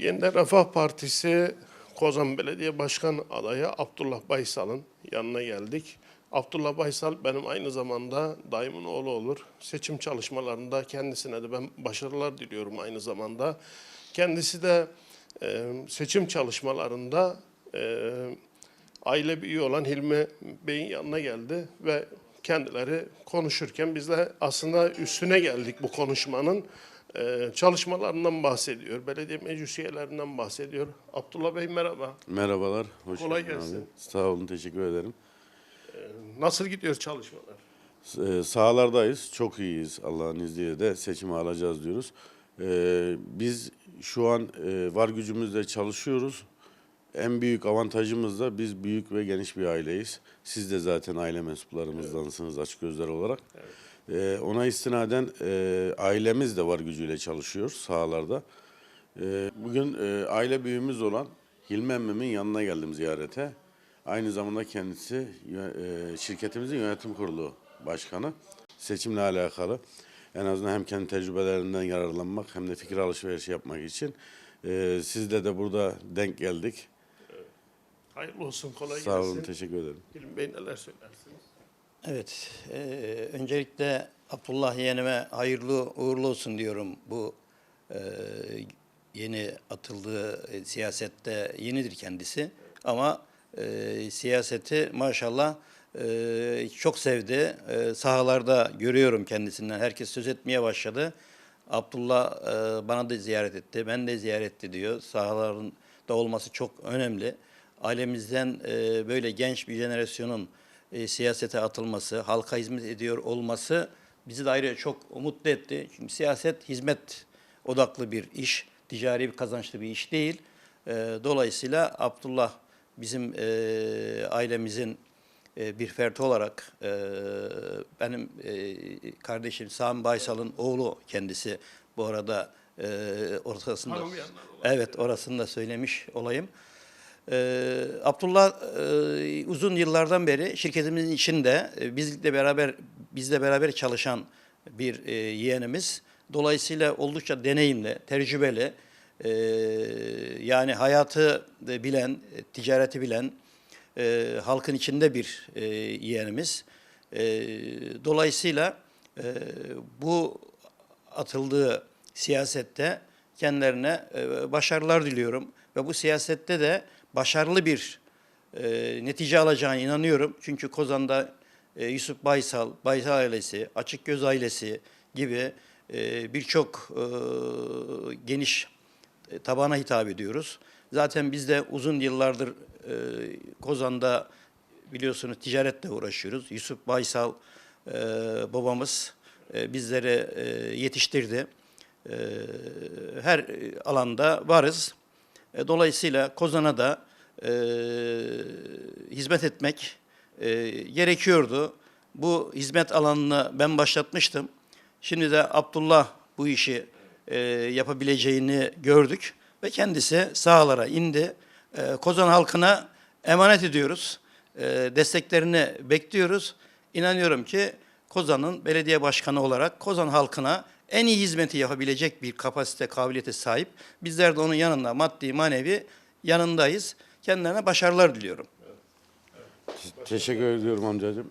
Yeniden Refah Partisi Kozan Belediye Başkan adayı Abdullah Baysal'ın yanına geldik. Abdullah Baysal benim aynı zamanda dayımın oğlu olur. Seçim çalışmalarında kendisine de ben başarılar diliyorum aynı zamanda. Kendisi de e, seçim çalışmalarında e, aile büyüğü olan Hilmi Bey'in yanına geldi ve kendileri konuşurken biz de aslında üstüne geldik bu konuşmanın. Ee, çalışmalarından bahsediyor, belediye meclis üyelerinden bahsediyor. Abdullah Bey merhaba. Merhabalar. Hoş Kolay gelsin. abi. Sağ olun, teşekkür ederim. Nasıl gidiyor çalışmalar? Ee, sahalardayız, çok iyiyiz Allah'ın izniyle de seçimi alacağız diyoruz. Ee, biz şu an e, var gücümüzle çalışıyoruz. En büyük avantajımız da biz büyük ve geniş bir aileyiz. Siz de zaten aile mensuplarımızdansınız açık gözler olarak. Ee, ona istinaden e, ailemiz de var gücüyle çalışıyor sahalarda. Ee, bugün e, aile büyüğümüz olan Hilmi emmimin yanına geldim ziyarete. Aynı zamanda kendisi e, şirketimizin yönetim kurulu başkanı. Seçimle alakalı en azından hem kendi tecrübelerinden yararlanmak hem de fikir alışverişi yapmak için e, sizle de burada denk geldik. Hayırlı olsun, kolay Sağ olun, gelsin. teşekkür ederim. Hilmi Bey neler söylersiniz? Evet, eee, öncelikle Abdullah yeğenime hayırlı uğurlu olsun diyorum. Bu eee, yeni atıldığı e, siyasette yenidir kendisi. Ama eee, siyaseti maşallah eee, çok sevdi. Eee, sahalarda görüyorum kendisinden. Herkes söz etmeye başladı. Abdullah eee, bana da ziyaret etti, ben de ziyaret etti diyor. Sahaların da olması çok önemli. Ailemizden eee, böyle genç bir jenerasyonun e, siyasete atılması, halka hizmet ediyor olması bizi de ayrıca çok mutlu etti. Çünkü siyaset hizmet odaklı bir iş, ticari bir kazançlı bir iş değil. E, dolayısıyla Abdullah bizim e, ailemizin e, bir ferdi olarak e, benim e, kardeşim Sami Baysal'ın oğlu kendisi bu arada e, ortasında. Evet orasını da söylemiş olayım. Ee, Abdullah e, uzun yıllardan beri şirketimizin içinde e, bizle beraber bizle beraber çalışan bir e, yeğenimiz. Dolayısıyla oldukça deneyimli, tecrübeli, e, yani hayatı bilen, ticareti bilen, halkın içinde bir yeğenimiz. Dolayısıyla bu atıldığı siyasette kendilerine başarılar diliyorum ve bu siyasette de başarılı bir e, netice alacağına inanıyorum. Çünkü Kozan'da e, Yusuf Baysal, Baysal ailesi, Açık Göz ailesi gibi e, birçok e, geniş e, tabana hitap ediyoruz. Zaten biz de uzun yıllardır e, Kozan'da biliyorsunuz ticaretle uğraşıyoruz. Yusuf Baysal e, babamız e, bizleri e, yetiştirdi. E, her alanda varız. E, dolayısıyla Kozan'a da e, hizmet etmek e, gerekiyordu. Bu hizmet alanını ben başlatmıştım. Şimdi de Abdullah bu işi e, yapabileceğini gördük ve kendisi sahalara indi. E, Kozan halkına emanet ediyoruz. E, desteklerini bekliyoruz. İnanıyorum ki Kozan'ın belediye başkanı olarak Kozan halkına en iyi hizmeti yapabilecek bir kapasite, kabiliyete sahip. Bizler de onun yanında maddi, manevi yanındayız. Kendilerine başarılar diliyorum. Teşekkür ediyorum amcacığım.